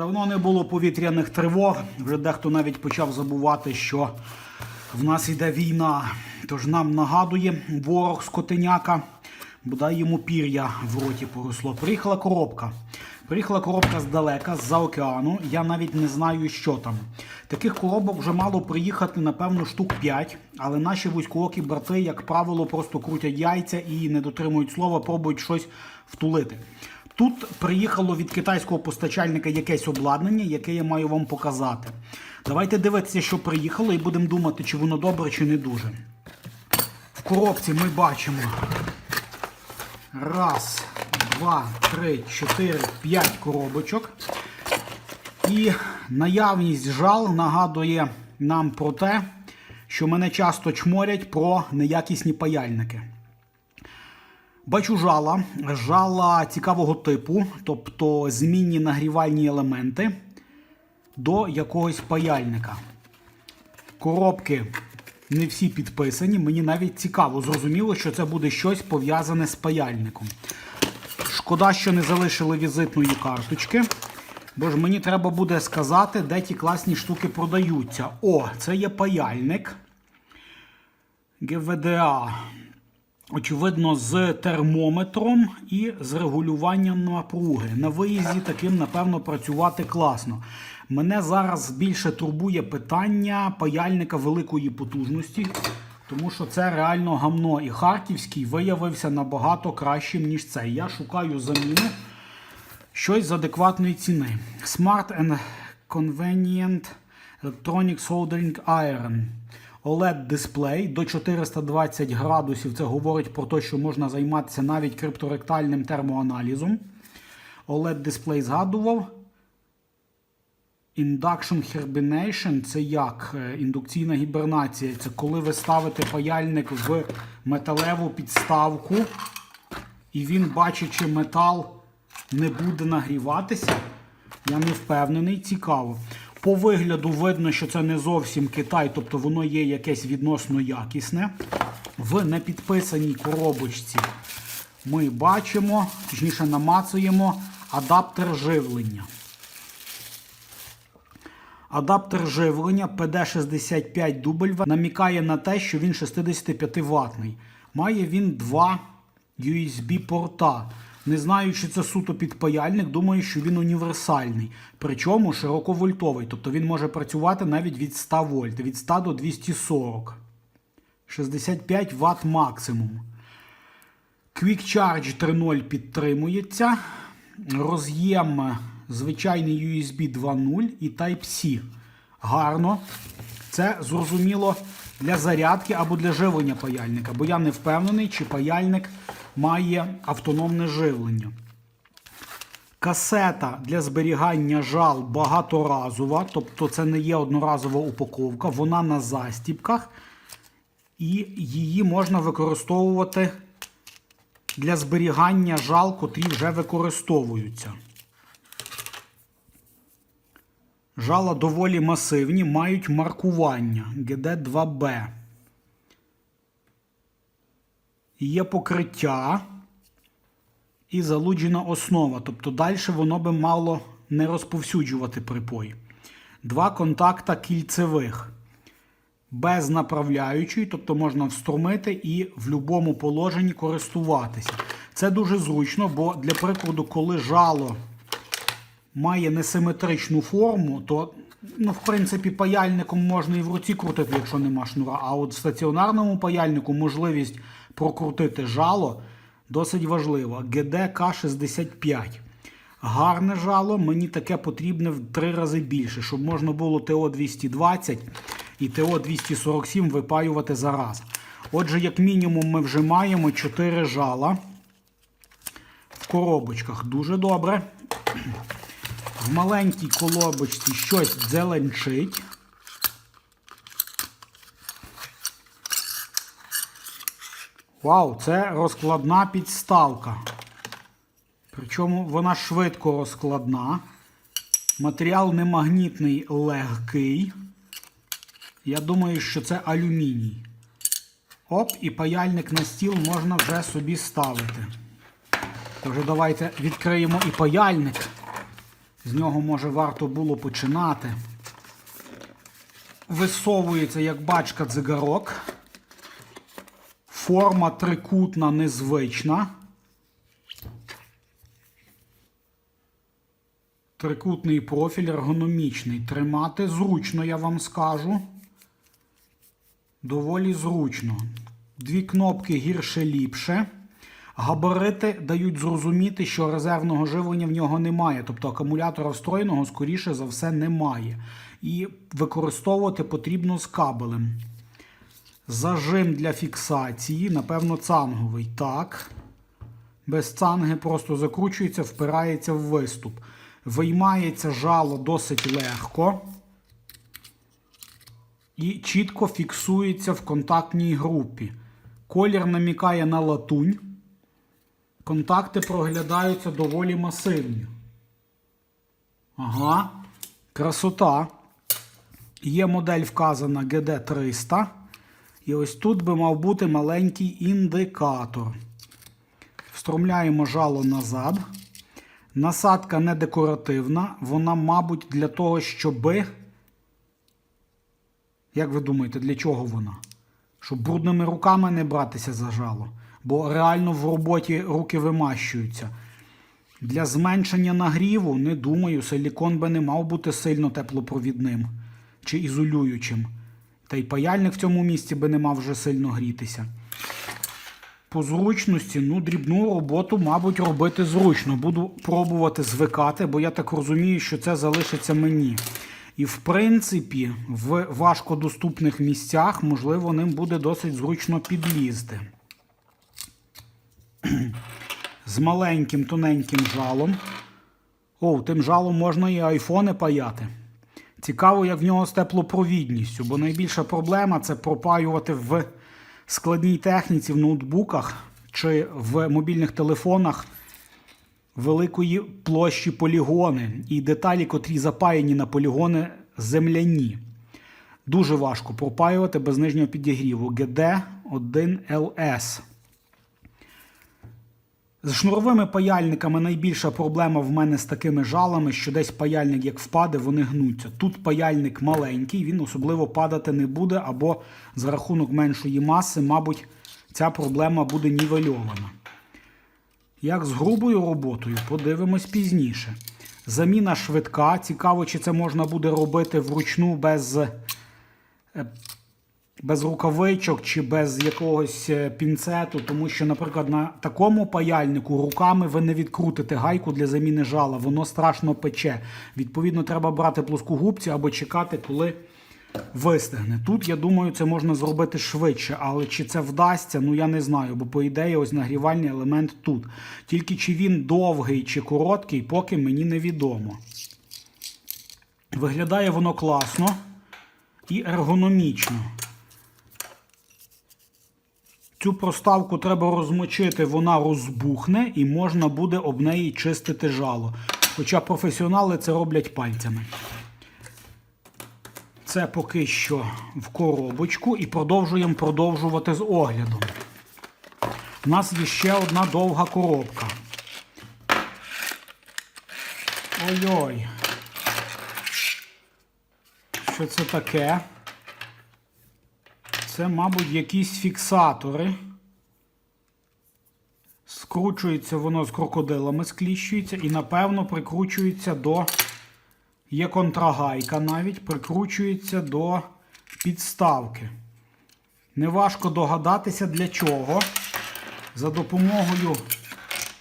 Давно не було повітряних тривог. Вже дехто навіть почав забувати, що в нас йде війна. Тож нам нагадує ворог скотиняка, бодай йому пір'я в роті поросло. Приїхала коробка. Приїхала коробка здалека, з-за океану. Я навіть не знаю, що там. Таких коробок вже мало приїхати, напевно, штук 5. Але наші вузькоокі брати, як правило, просто крутять яйця і не дотримують слова, пробують щось втулити. Тут приїхало від китайського постачальника якесь обладнання, яке я маю вам показати. Давайте дивитися, що приїхало, і будемо думати, чи воно добре, чи не дуже. В коробці ми бачимо раз, два, три, чотири, п'ять коробочок. І наявність жал нагадує нам про те, що мене часто чморять про неякісні паяльники. Бачу жала, жала цікавого типу, тобто змінні нагрівальні елементи до якогось паяльника. Коробки не всі підписані. Мені навіть цікаво, зрозуміло, що це буде щось пов'язане з паяльником. Шкода, що не залишили візитної карточки. Бо ж мені треба буде сказати, де ті класні штуки продаються. О, це є паяльник ГВДА. Очевидно, з термометром і з регулюванням напруги. На виїзді таким, напевно, працювати класно. Мене зараз більше турбує питання паяльника великої потужності, тому що це реально гамно. І харківський виявився набагато кращим, ніж цей. Я шукаю заміну щось з адекватної ціни. Smart and Convenient Electronic Soldering Iron. OLED дисплей до 420 градусів. Це говорить про те, що можна займатися навіть крипторектальним термоаналізом. OLED дисплей згадував. Induction Hibernation це як Е, індукційна гібернація. Це коли ви ставите паяльник в металеву підставку, і він, бачачи метал, не буде нагріватися. Я не впевнений, цікаво. По вигляду видно, що це не зовсім Китай, тобто воно є якесь відносно якісне. В непідписаній коробочці ми бачимо, точніше намацуємо адаптер живлення. Адаптер живлення PD65W намікає на те, що він 65 ватний. Має він два USB-порта. Не знаю, чи це суто підпаяльник, думаю, що він універсальний. Причому широковольтовий, тобто він може працювати навіть від 100 вольт, від 100 до 240. 65 Вт максимум. Quick Charge 3.0 підтримується. Роз'єм звичайний USB 2.0 і Type-C. Гарно. Це зрозуміло для зарядки або для живлення паяльника, бо я не впевнений, чи паяльник має автономне живлення. Касета для зберігання жал багаторазова, тобто це не є одноразова упаковка, вона на застіпках, і її можна використовувати для зберігання жал, котрі вже використовуються. Жала доволі масивні, мають маркування GD2B. Є покриття і залуджена основа. Тобто далі воно би мало не розповсюджувати припої. Два контакта кільцевих. Без направляючої, тобто можна вструмити і в будь-якому положенні користуватися. Це дуже зручно, бо для прикладу, коли жало має несиметричну форму, то, ну, в принципі, паяльником можна і в руці крутити, якщо нема шнура. А от в стаціонарному паяльнику можливість прокрутити жало досить важлива. GDK65. Гарне жало, мені таке потрібне в три рази більше, щоб можна було ТО-220 і ТО-247 випаювати зараз. Отже, як мінімум, ми вже маємо 4 жала в коробочках. Дуже добре. В маленькій колобочці щось дзеленчить. Вау, це розкладна підставка. Причому вона швидко розкладна. Матеріал не магнітний, легкий. Я думаю, що це алюміній. Оп, і паяльник на стіл можна вже собі ставити. Тож давайте відкриємо і паяльник. З нього може варто було починати. Висовується як бачка дзигарок. Форма трикутна незвична. Трикутний профіль ергономічний. Тримати зручно, я вам скажу. Доволі зручно. Дві кнопки гірше ліпше. Габарити дають зрозуміти, що резервного живлення в нього немає, тобто акумулятора встроєного, скоріше за все, немає. І використовувати потрібно з кабелем. Зажим для фіксації, напевно, цанговий. Так. Без цанги просто закручується, впирається в виступ. Виймається жало досить легко. І чітко фіксується в контактній групі. Колір намікає на латунь. Контакти проглядаються доволі масивні. Ага, красота. Є модель вказана GD300. І ось тут би мав бути маленький індикатор. Встромляємо жало назад. Насадка не декоративна. Вона, мабуть, для того, щоби. Як ви думаєте, для чого вона? Щоб брудними руками не братися за жало. Бо реально в роботі руки вимащуються. Для зменшення нагріву, не думаю, силікон би не мав бути сильно теплопровідним чи ізолюючим. Та й паяльник в цьому місці би не мав вже сильно грітися. По зручності, ну, дрібну роботу, мабуть, робити зручно. Буду пробувати звикати, бо я так розумію, що це залишиться мені. І, в принципі, в важкодоступних місцях, можливо, ним буде досить зручно підлізти. З маленьким тоненьким жалом. О, тим жалом можна і айфони паяти. Цікаво, як в нього з теплопровідністю, бо найбільша проблема це пропаювати в складній техніці, в ноутбуках чи в мобільних телефонах великої площі полігони і деталі, котрі запаяні на полігони земляні. Дуже важко пропаювати без нижнього підігріву GD1LS. З шнуровими паяльниками найбільша проблема в мене з такими жалами, що десь паяльник як впаде, вони гнуться. Тут паяльник маленький, він особливо падати не буде, або за рахунок меншої маси, мабуть, ця проблема буде нівельована. Як з грубою роботою, подивимось пізніше. Заміна швидка. Цікаво, чи це можна буде робити вручну без е, без рукавичок чи без якогось е, пінцету, тому що, наприклад, на такому паяльнику руками ви не відкрутите гайку для заміни жала, воно страшно пече. Відповідно, треба брати плоскогубці або чекати, коли вистигне. Тут, я думаю, це можна зробити швидше, але чи це вдасться, ну я не знаю, бо по ідеї ось нагрівальний елемент тут. Тільки чи він довгий чи короткий, поки мені невідомо. Виглядає воно класно і ергономічно. Цю проставку треба розмочити, вона розбухне і можна буде об неї чистити жало. Хоча професіонали це роблять пальцями. Це поки що в коробочку і продовжуємо продовжувати з оглядом. У нас є ще одна довга коробка. Ой-ой. Що це таке? Це, мабуть, якісь фіксатори. Скручується воно з крокодилами, скліщується і, напевно, прикручується до. Є контрагайка навіть, прикручується до підставки. Неважко догадатися для чого. За допомогою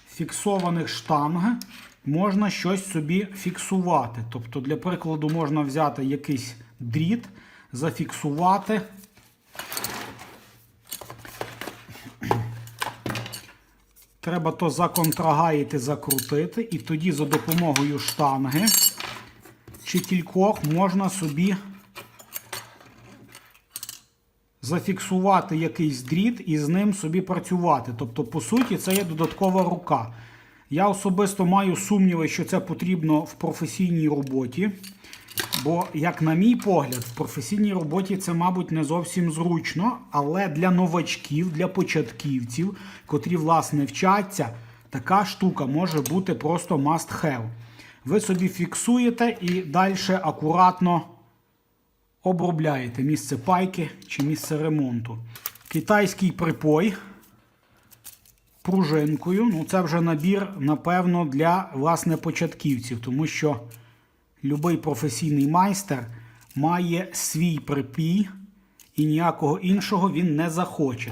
фіксованих штанг можна щось собі фіксувати. Тобто, для прикладу, можна взяти якийсь дріт, зафіксувати. Треба то законтрагаїти, закрутити, і тоді за допомогою штанги чи кількох можна собі зафіксувати якийсь дріт і з ним собі працювати. Тобто, по суті, це є додаткова рука. Я особисто маю сумніви, що це потрібно в професійній роботі. Бо, як на мій погляд, в професійній роботі це, мабуть, не зовсім зручно, але для новачків, для початківців, котрі, власне, вчаться, така штука може бути просто must have. Ви собі фіксуєте і далі акуратно обробляєте місце пайки чи місце ремонту. Китайський припой пружинкою. Ну, це вже набір, напевно, для власне початківців, тому що будь-який професійний майстер має свій припій і ніякого іншого він не захоче.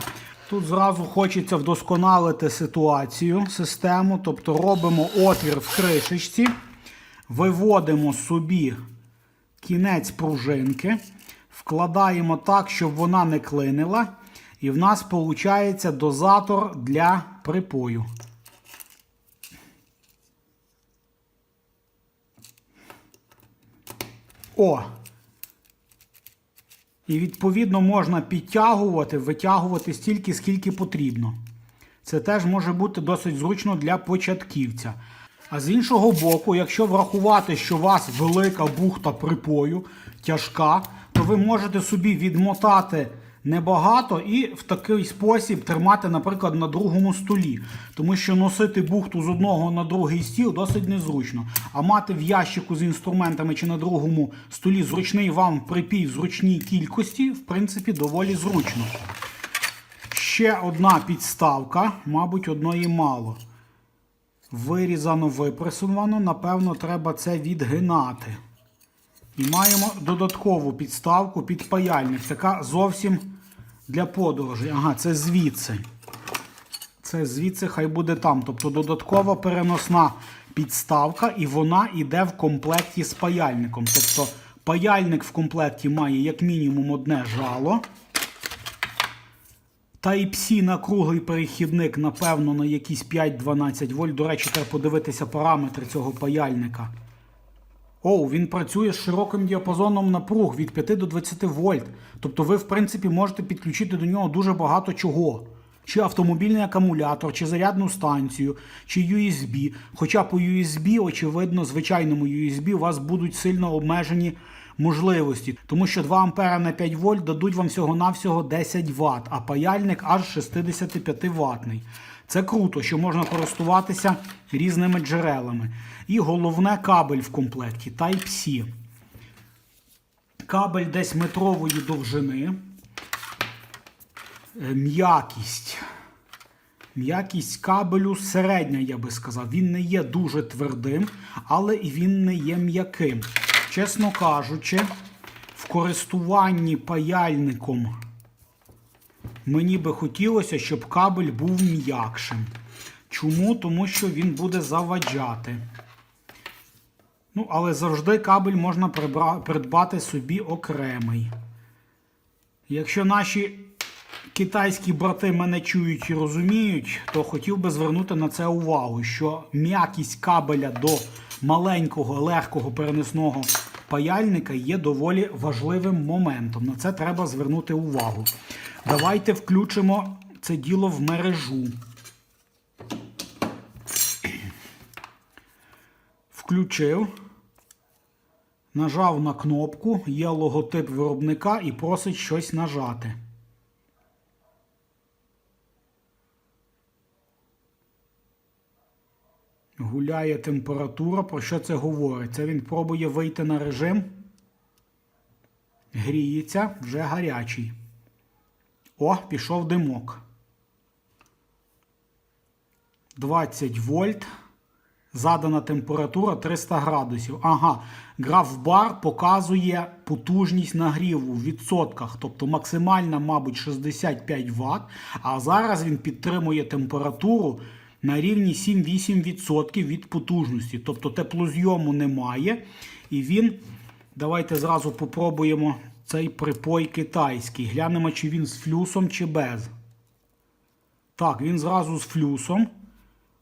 Тут зразу хочеться вдосконалити ситуацію, систему, тобто робимо отвір в кришечці, виводимо собі кінець пружинки, вкладаємо так, щоб вона не клинила, і в нас виходить дозатор для припою. О! І відповідно можна підтягувати, витягувати стільки, скільки потрібно. Це теж може бути досить зручно для початківця. А з іншого боку, якщо врахувати, що у вас велика бухта припою, тяжка, то ви можете собі відмотати небагато і в такий спосіб тримати, наприклад, на другому столі. Тому що носити бухту з одного на другий стіл досить незручно. А мати в ящику з інструментами чи на другому столі зручний вам припій в зручній кількості, в принципі, доволі зручно. Ще одна підставка, мабуть, одної мало. Вирізано, випресувано, напевно, треба це відгинати. І маємо додаткову підставку під паяльник. Така зовсім для подорожей. Ага, це звідси. Це звідси хай буде там. Тобто додаткова переносна підставка, і вона йде в комплекті з паяльником. Тобто паяльник в комплекті має як мінімум одне жало. Type-C на круглий перехідник, напевно, на якісь 5-12 вольт. До речі, треба подивитися параметри цього паяльника. Оу, він працює з широким діапазоном напруг від 5 до 20 вольт. Тобто ви, в принципі, можете підключити до нього дуже багато чого. Чи автомобільний акумулятор, чи зарядну станцію, чи USB. Хоча по USB, очевидно, звичайному USB у вас будуть сильно обмежені можливості, тому що 2 А на 5 вольт дадуть вам всього-навсього 10 Вт, а паяльник аж 65 ватний. Це круто, що можна користуватися різними джерелами. І головне кабель в комплекті Type-C. Кабель десь метрової довжини. Е, М'якість. М'якість кабелю середня, я би сказав. Він не є дуже твердим, але і він не є м'яким. Чесно кажучи, в користуванні паяльником мені би хотілося, щоб кабель був м'якшим. Чому? Тому що він буде заваджати. Ну, але завжди кабель можна придбати собі окремий. Якщо наші китайські брати мене чують і розуміють, то хотів би звернути на це увагу, що м'якість кабеля до маленького легкого переносного паяльника є доволі важливим моментом. На це треба звернути увагу. Давайте включимо це діло в мережу. Включив. Нажав на кнопку, є логотип виробника і просить щось нажати. Гуляє температура. Про що це говорить? Це він пробує вийти на режим. Гріється, вже гарячий. О, пішов димок. 20 вольт. Задана температура 300 градусів. Ага, граф-бар показує потужність нагріву в відсотках, тобто максимальна, мабуть, 65 Вт. А зараз він підтримує температуру на рівні 7-8% від потужності. Тобто теплозйому немає. І він, давайте зразу попробуємо цей припой китайський. Глянемо, чи він з флюсом, чи без. Так, він зразу з флюсом.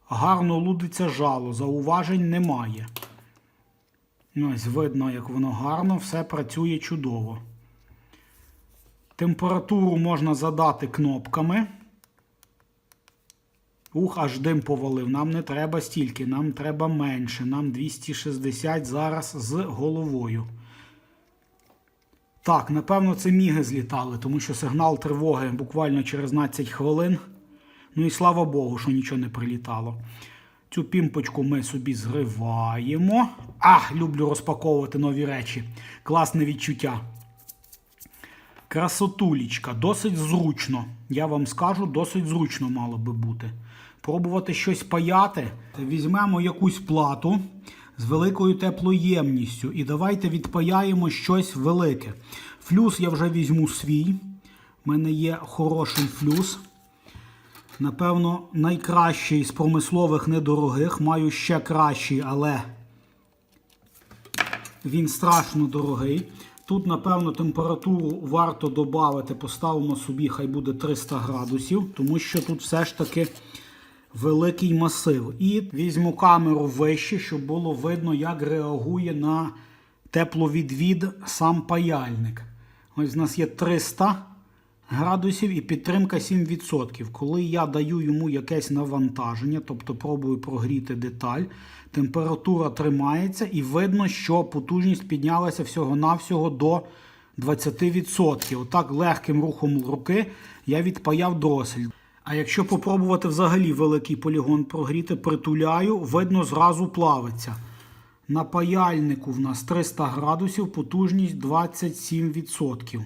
Гарно лудиться жало, зауважень немає. Ось видно, як воно гарно, все працює чудово. Температуру можна задати кнопками. Ух, аж дим повалив. Нам не треба стільки, нам треба менше. Нам 260 зараз з головою. Так, напевно, це міги злітали, тому що сигнал тривоги буквально через 15 хвилин. Ну і слава Богу, що нічого не прилітало. Цю пімпочку ми собі зриваємо. А, люблю розпаковувати нові речі. Класне відчуття. Красотулічка, досить зручно. Я вам скажу, досить зручно мало би бути. Пробувати щось паяти. Візьмемо якусь плату з великою теплоємністю і давайте відпаяємо щось велике. Флюс я вже візьму свій. У мене є хороший флюс. Напевно, найкращий з промислових недорогих. Маю ще кращий, але він страшно дорогий. Тут, напевно, температуру варто додати. Поставимо собі, хай буде 300 градусів, тому що тут все ж таки великий масив. І візьму камеру вище, щоб було видно, як реагує на тепловідвід сам паяльник. Ось у нас є 300 градусів і підтримка 7%. Коли я даю йому якесь навантаження, тобто пробую прогріти деталь, температура тримається і видно, що потужність піднялася всього-навсього до 20%. Отак легким рухом руки я відпаяв дросель. А якщо попробувати взагалі великий полігон прогріти, притуляю, видно, зразу плавиться. На паяльнику в нас 300 градусів, потужність 27%.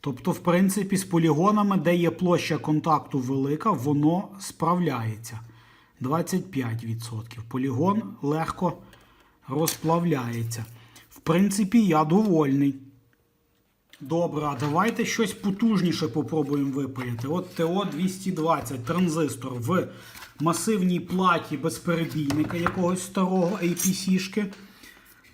Тобто, в принципі, з полігонами, де є площа контакту велика, воно справляється. 25%. Полігон легко розплавляється. В принципі, я довольний. Добре, а давайте щось потужніше попробуємо випаяти. От ТО-220 транзистор в масивній платі безперебійника якогось старого APC-шки.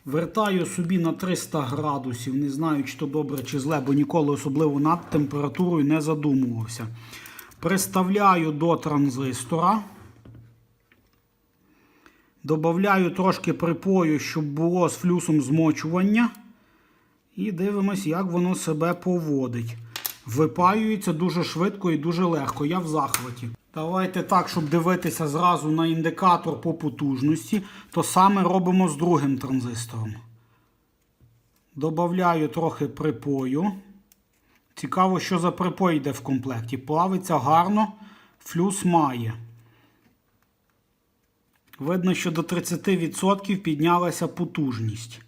Вертаю собі на 300 градусів. Не знаю, чи то добре, чи зле, бо ніколи особливо над температурою не задумувався. Приставляю до транзистора. Добавляю трошки припою, щоб було з флюсом змочування. І дивимось, як воно себе поводить. Випаюється дуже швидко і дуже легко. Я в захваті. Давайте так, щоб дивитися зразу на індикатор по потужності, то саме робимо з другим транзистором. Добавляю трохи припою. Цікаво, що за припой йде в комплекті. Плавиться гарно, флюс має. Видно, що до 30% піднялася потужність.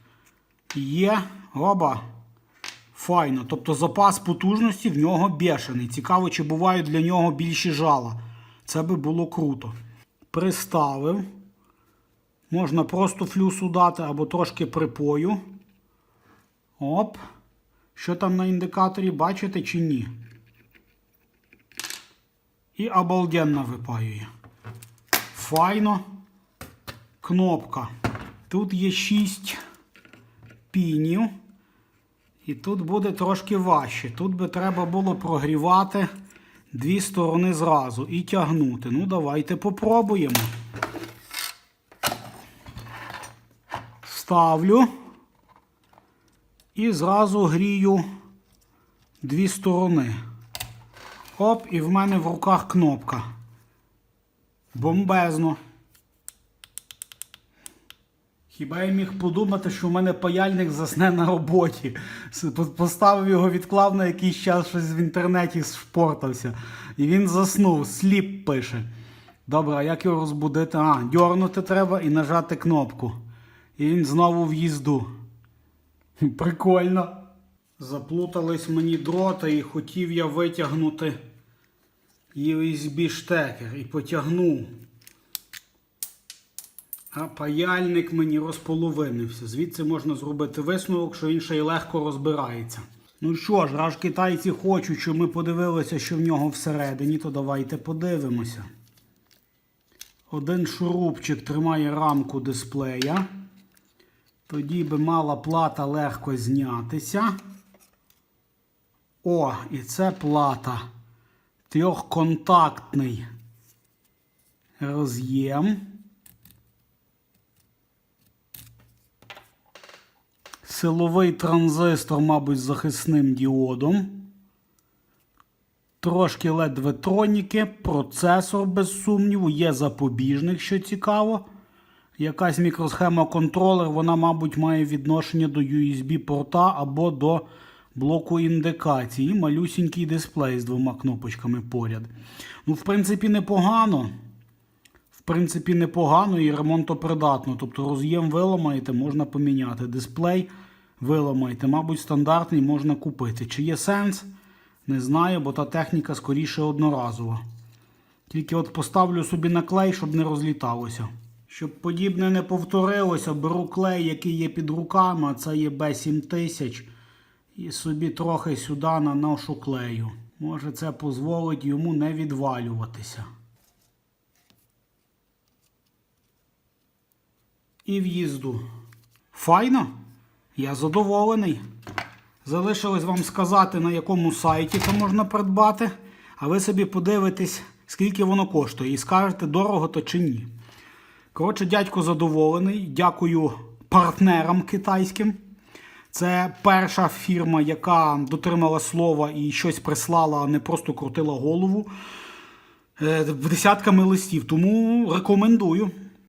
Є оба. Файно. Тобто запас потужності в нього бешений. Цікаво, чи бувають для нього більші жала. Це би було круто. Приставив. Можна просто флюсу дати або трошки припою. Оп. Що там на індикаторі, бачите чи ні? І обалденно випаює. Файно. Кнопка. Тут є 6 пінів. І тут буде трошки важче. Тут би треба було прогрівати дві сторони зразу і тягнути. Ну, давайте попробуємо. Ставлю і зразу грію дві сторони. Оп, і в мене в руках кнопка. Бомбезно. Хіба я міг подумати, що в мене паяльник засне на роботі. Поставив його, відклав на якийсь час, щось в інтернеті шпортався. І він заснув, сліп пише. Добре, а як його розбудити? А, дьорнути треба і нажати кнопку. І він знову в їзду. Прикольно. Заплутались мені дроти і хотів я витягнути USB штекер і потягнув. А паяльник мені розполовинився. Звідси можна зробити висновок, що він ще й легко розбирається. Ну що ж, раз китайці хочуть, щоб ми подивилися, що в нього всередині, то давайте подивимося. Один шурупчик тримає рамку дисплея. Тоді би мала плата легко знятися. О, і це плата. Трьохконтактний роз'єм. Силовий транзистор, мабуть, захисним діодом. Трошки LED-ветроніки, процесор, без сумніву, є запобіжник, що цікаво. Якась мікросхема контролер, вона, мабуть, має відношення до USB-порта або до блоку індикації. Малюсінький дисплей з двома кнопочками поряд. Ну, в принципі, непогано. Принципі, непогано і ремонтопридатно. Тобто роз'єм виламаєте, можна поміняти. Дисплей виламаєте, мабуть, стандартний можна купити. Чи є сенс? Не знаю, бо та техніка скоріше одноразова. Тільки от поставлю собі на клей, щоб не розліталося. Щоб подібне не повторилося, беру клей, який є під руками, а це є B7000. І собі трохи сюди наношу клею. Може це дозволить йому не відвалюватися. І в'їзду. Файно? Я задоволений. Залишилось вам сказати, на якому сайті це можна придбати, а ви собі подивитесь, скільки воно коштує, і скажете, дорого то чи ні. Коротше, дядько задоволений. Дякую партнерам китайським. Це перша фірма, яка дотримала слова і щось прислала, а не просто крутила голову е, десятками листів. Тому рекомендую.